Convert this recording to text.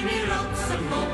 we love some more.